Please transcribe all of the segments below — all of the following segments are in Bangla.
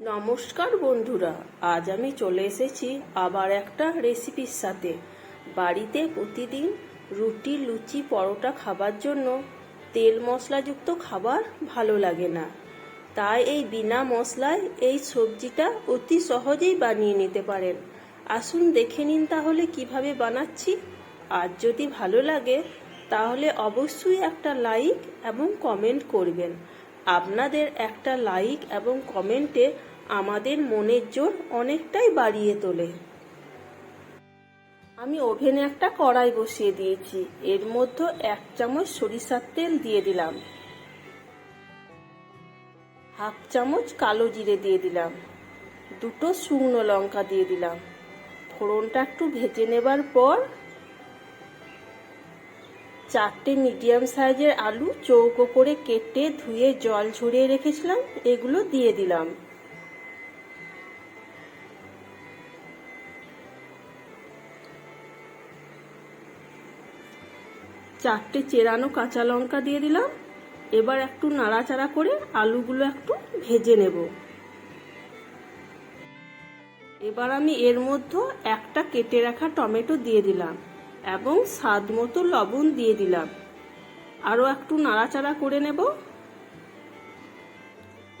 নমস্কার বন্ধুরা, আজ আমি চলে এসেছি আবার একটা রেসিপির সাথে। বাড়িতে প্রতিদিন রুটি, লুচি, পরোটা খাবার জন্য তেল মশলাযুক্ত খাবার ভালো লাগে না। তাই এই বিনা মশলায় এই সবজিটা অতি সহজেই বানিয়ে নিতে পারেন। আসুন দেখে নিন তাহলে কীভাবে বানাচ্ছি। আর যদি ভালো লাগে, তাহলে অবশ্যই একটা লাইক এবং কমেন্ট করবেন। আপনাদের একটা লাইক এবং কমেন্টে আমাদের মনের জোর অনেকটাই বাড়িয়ে তোলে। আমি ওভেনে একটা কড়াই বসিয়ে দিয়েছি। এর মধ্যে এক চামচ সরিষার তেল দিয়ে দিলাম। হাফ চামচ কালো জিরে দিয়ে দিলাম। দুটো শুকনো লঙ্কা দিয়ে দিলাম। ফোড়নটা একটু ভেজে নেবার পর চারটে মিডিয়াম সাইজের আলু চৌকো করে কেটে ধুয়ে জল ঝরিয়ে রেখেছিলাম, এগুলো দিয়ে দিলাম। চারটে চেরানো কাঁচা লঙ্কা দিয়ে দিলাম। এবার একটু নাড়াচাড়া করে আলুগুলো একটু ভেজে নেব। এবার আমি এর মধ্যে একটা কেটে রাখা টমেটো দিয়ে দিলাম। এবং স্বাদ মতো লবণ দিয়ে দিলাম। আরও একটু নাড়াচাড়া করে নেব।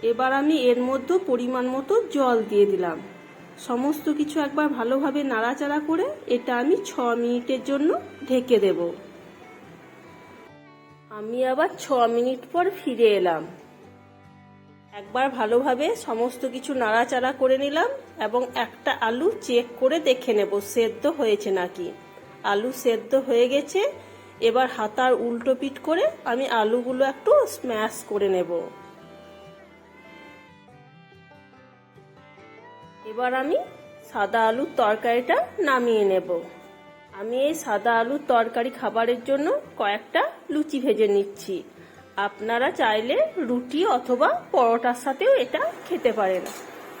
এবার আমি এর মধ্যে পরিমাণ মতো জল দিয়ে দিলাম। সমস্ত কিছু একবার ভালোভাবে নাড়াচাড়া করে এটা আমি ছ মিনিটের জন্য ঢেকে দেব। আমি আবার ছ মিনিট পর ফিরে এলাম। একবার ভালোভাবে সমস্ত কিছু নাড়াচাড়া করে নিলাম এবং একটা আলু চেক করে দেখে নেব, সেদ্ধ হয়েছে নাকি। আলু সেদ্ধ হয়ে গেছে। এবার হাতার উল্টো পিট করে আমি আলুগুলো একটু স্ম্যাশ করে নেব। এবার আমি সাদা আলুর তরকারিটা নামিয়ে নেব। আমি এই সাদা আলুর তরকারি খাবারের জন্য কয়েকটা লুচি ভেজে নিচ্ছি। আপনারা চাইলে রুটি অথবা পরোটার সাথেও এটা খেতে পারেন।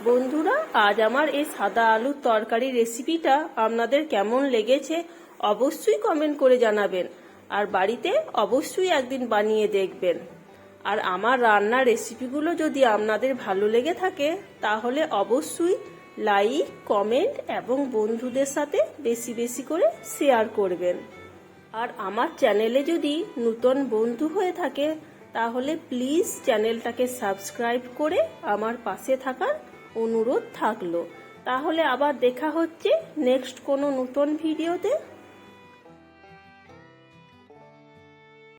বন্ধুরা, আজ আমার এই সাদা আলুর তরকারি রেসিপিটা আপনাদের কেমন লেগেছে অবশ্যই কমেন্ট করে জানাবেন। আর বাড়িতে অবশ্যই একদিন বানিয়ে দেখবেন। আর আমার রান্নার রেসিপিগুলো যদি আপনাদের ভালো লেগে থাকে, তাহলে অবশ্যই লাইক কমেন্ট এবং বন্ধুদের সাথে বেশি বেশি করে শেয়ার করবেন। আর আমার চ্যানেলে যদি নূতন বন্ধু হয়ে থাকে, তাহলে প্লিজ চ্যানেলটাকে সাবস্ক্রাইব করে আমার পাশে থাকার অনুরোধ থাকল। তাহলে আবার দেখা হচ্ছে নেক্সট কোনো নতুন ভিডিওতে